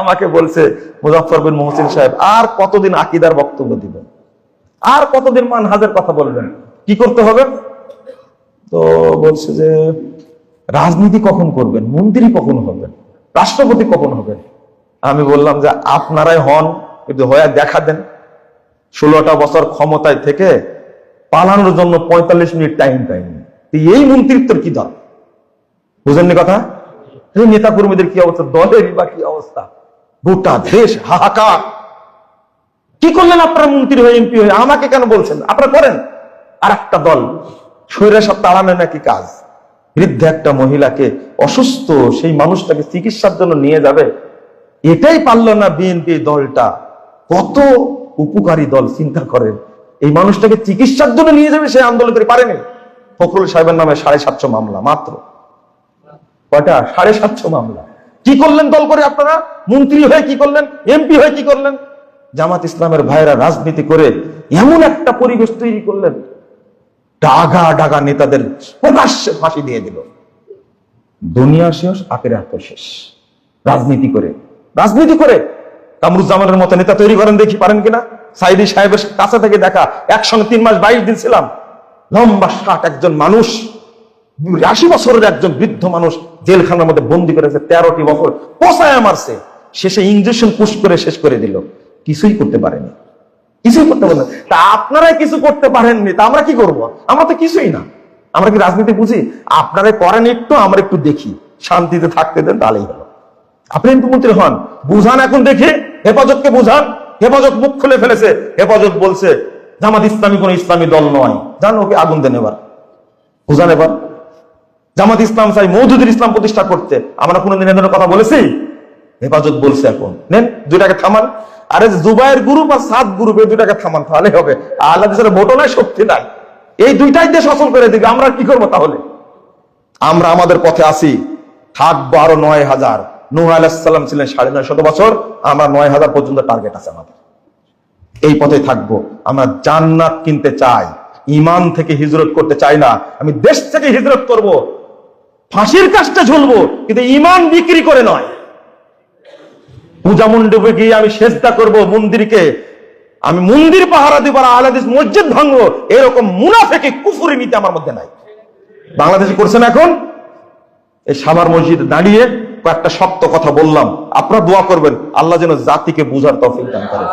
আমাকে বলছে মুজাফর বিন মোহসিন সাহেব, আর কতদিন আকিদার বক্তব্য দিবেন? আর কতদিন মানহাজের কথা বলবেন? কি করতে হবে? তো বলছে যে, রাজনীতি কখন করবেন? মন্ত্রী কখন হবেন? রাষ্ট্রপতি কখন হবেন? আমি বললাম যে, আপনারাই হন, কিন্তু হয়ে দেখা দেন। ষোলোটা বছর ক্ষমতায় থেকে পালানোর জন্য পঁয়তাল্লিশ মিনিট টাইম পাইনি। এই মন্ত্রিত্বের কি দল? বুঝেননি কথা? নেতা কর্মীদের কি অবস্থা? দলেরই বা কি অবস্থা? গোটা দেশ হাহাকার। কি করলেন আপনারা মন্ত্রী হয়ে, এমপি হয়ে? আমাকে কেন বলছেন? আপনারা করেন। আর একটা দল শরীরে সব তাড়ানো নাকি কাজ? বৃদ্ধ একটা মহিলাকে অসুস্থ, সেই মানুষটাকে চিকিৎসার জন্য নিয়ে যাবে? এটাই পারল না বিএনপি দলটা। কত উপকারী দল, চিন্তা করেন। এই মানুষটাকে চিকিৎসার জন্য নিয়ে যাবে সেই আন্দোলন করে পারেনি। ফখরুল সাহেবের নামে সাড়ে সাতশো মামলা, মাত্র। কয়টা? সাড়ে সাতশো মামলা। কি করলেন দল করে আপনারা? মন্ত্রী হয়ে কি করলেন? এমপি হয়ে কি করলেন? জামাত ইসলামের ভাইরা রাজনীতি করে এমন একটা পরিবেশ তৈরি করলেন। ডাগা ডাগা নেতাদের প্রকাশ্যে ফাঁসি দিয়ে দিল। দুনিয়া শেষ, আখেরাত শেষ। রাজনীতি করে। রাজনীতি করে। কামরুজ্জামানের মতো নেতা তৈরি করেন দেখি, পারেন কিনা? সাইদি সাহেবের কাছে থেকে দেখা, একসঙ্গে তিন মাস বাইশ দিন ছিলাম। লম্বা ষাট একজন মানুষ আশি বছরের একজন বৃদ্ধ মানুষ জেলখানার মধ্যে বন্দি করেছে, তেরোটি বছর। পোষায় মারছে। শেষে ইঞ্জেকশন পুশ করে শেষ করে দিল। কিছুই করতে পারেনি। কিছুই করতে পারেন। তা আপনারাই কিছু করতে পারেননি, তা আমরা কি করব? আমরা তো কিছুই না। আমরা কি রাজনীতি বুঝি? আপনারাই করেন একটু, আমরা একটু দেখি। শান্তিতে থাকতে দেন, তাহলেই হলো। আপনি কিন্তু মন্ত্রী হন। বুঝান এখন দেখি। হেফাজতকে বুঝান। হেফাজত মুখ খুলে ফেলেছে। হেফাজত বলছে, জামাত ইসলামী কোন ইসলামী দল নয়। জান ওকে আগুন দেন এবার। বুঝান এবার। জামাত ইসলাম চাই মৌদুদুল ইসলাম প্রতিষ্ঠা করতে। আমরা কোনোদিন এ ধরনের কথা বলেছি? হেফাজত বলছে এখন। নেন, দুইটাকে থামান। আরে জুবাইয়ের গ্রুপ আর সাত গ্রুপ এই দুইটাকে থামান, তাহলে হবে। আল্লাহ ভোটও নাই, শক্তি নাই। এই দুইটাই দেশ অসল করে দিবে, আমরা কি করব তাহলে? আমরা আমাদের পথে আসি থাকব আরও নয় হাজার। নুহ আলাহিসাল্লাম ছিলেন সাড়ে নয় শত বছর, আমরা নয় হাজার পর্যন্ত টার্গেট আছে আমাদের। এই পথে থাকব। আমরা জান্নাত কিনতে চাই। ইমান থেকে হিজরত করতে চাই না। আমি দেশ থেকে হিজরত করব। ফাঁসির কাজটা ঝুলবো, কিন্তু ইমান বিক্রি করে নয়। পূজা মণ্ডপে গিয়ে আমি চেষ্টা করব মন্দিরকে। আমি মন্দির পাহারা দিব আর আলাদিস মসজিদ ভাঙবো। এরকম মুনাফেকে কুফুরি নীতি আমার মধ্যে নাই। বাংলাদেশে করছেন এখন? এই সাবার মসজিদ দাঁড়িয়ে কয়েকটা শক্ত কথা বললাম। আপনারা দোয়া করবেন আল্লাহ যেন জাতিকে বুঝার তফিক দান করেন।